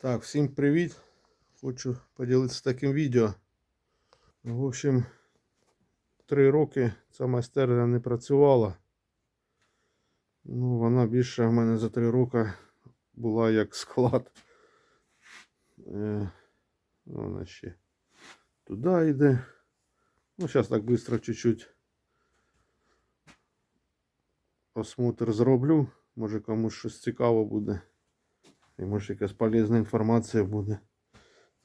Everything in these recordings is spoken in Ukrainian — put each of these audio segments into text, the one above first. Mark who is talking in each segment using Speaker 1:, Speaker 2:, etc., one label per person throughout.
Speaker 1: Так, всім привіт! Хочу поділитися таким відео. В общем, три роки ця майстерня не працювала. Ну, вона більше в мене за три роки була як склад. Е, вона ще туди йде. Ну, зараз так швидко чуть-чуть осмотр зроблю. Може комусь щось цікаво буде. І може якась полезна інформація буде.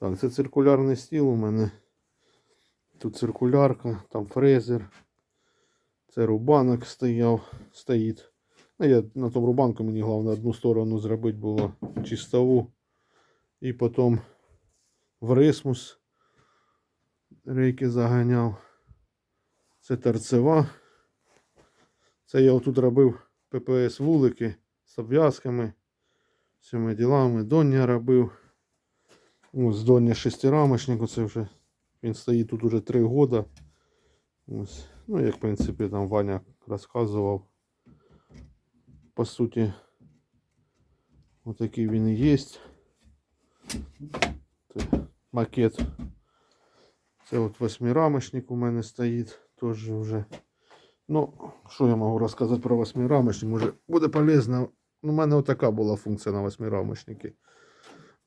Speaker 1: Так, це циркулярний стіл у мене. Тут циркулярка, там фрезер. Це рубанок стояв, стоїть. Ну, я на тому рубанку мені головне одну сторону зробити було чистову. І потім в рисмус рейки заганяв. Це торцева. Це я отут робив ППС вулики з обв'язками цими ділами. Доння робив. Ось Доння шестирамочник. Оце вже він стоїть тут уже 3 года. Ось. Ну, як в принципі там Ваня розказував. По суті, отакий він і є. Це макет. Це от восьмирамочник у мене стоїть. Теж вже. Ну, що я можу розказати про восьмирамочник? Може буде полезно. Ну, у мене отака була функція на восьмирамочники.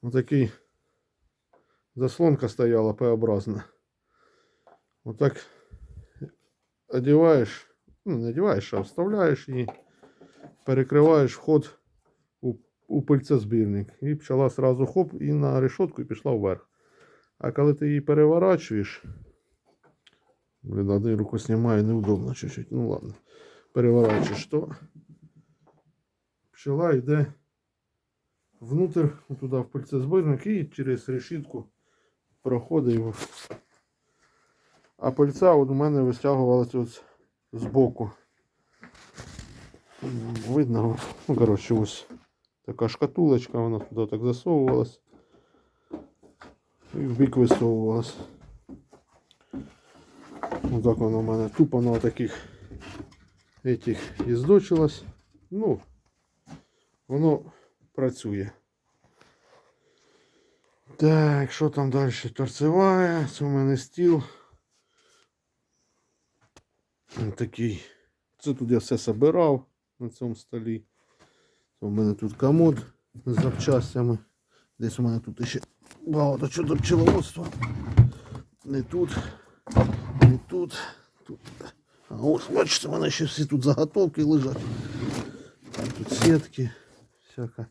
Speaker 1: Отакий заслонка стояла П-образна. Отак одіваєш, ну не одіваєш, а вставляєш її, перекриваєш вход у, у пильцезбірник. І пчела сразу хоп і на решетку і пішла вверх. А коли ти її переворачуєш, блін, одну руку знімаю, неудобно чуть-чуть. Ну ладно. Переворачуєш, то пчела йде внутрь, туди в пильцезбірник і через решітку проходить його. А пильця от у мене вистягувалася ось збоку. Видно, ну, коротше, ось така шкатулочка, вона туди так засовувалась. І в бік висовувалась. Ось так воно у мене тупо на таких этих іздочилось. Ну, воно працює. Так, що там далі? Торцевая, це у мене стіл. Такий. Це тут я все собирав на цьому столі. Це у мене тут комод з запчастями. Десь у мене тут ще багато чого до пчеловодства. Не тут, не тут, тут. А ось бачите, у мене ще всі тут заготовки лежать. Тут сітки, всяка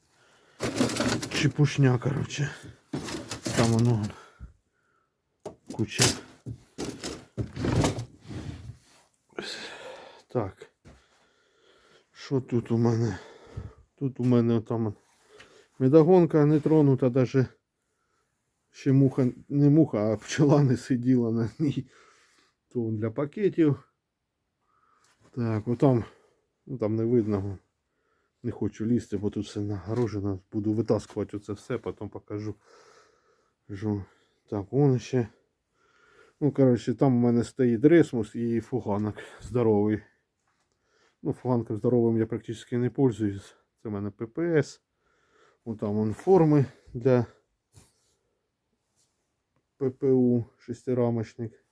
Speaker 1: чепушня, короче. Там воно куча. Так. Що тут у мене? Тут у мене там медогонка не тронута, даже ще муха, не муха, а пчела не сиділа на ній. То для пакетів. Так, отам, ну там не видно. Не хочу лізти, бо тут все нагорожено. Буду витаскувати оце все, потім покажу. Так, вон ще. Ну, коротше, там у мене стоїть ресмус і фуганок здоровий. Ну, фуганком здоровим я практично не пользуюсь. Це в мене ППС. Вон там вон форми для ППУ шестирамочник.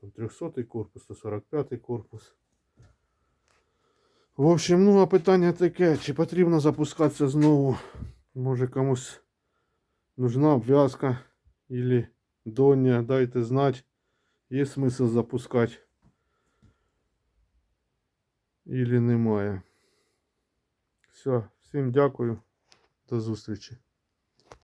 Speaker 1: Там 300 корпус, 145 корпус. В общем, ну а питання таке, чи потрібно запускатися знову? Може комусь нужна обв'язка или доня, дайте знать, є смисл запускати. Или немає. Все, всім дякую. До зустрічі.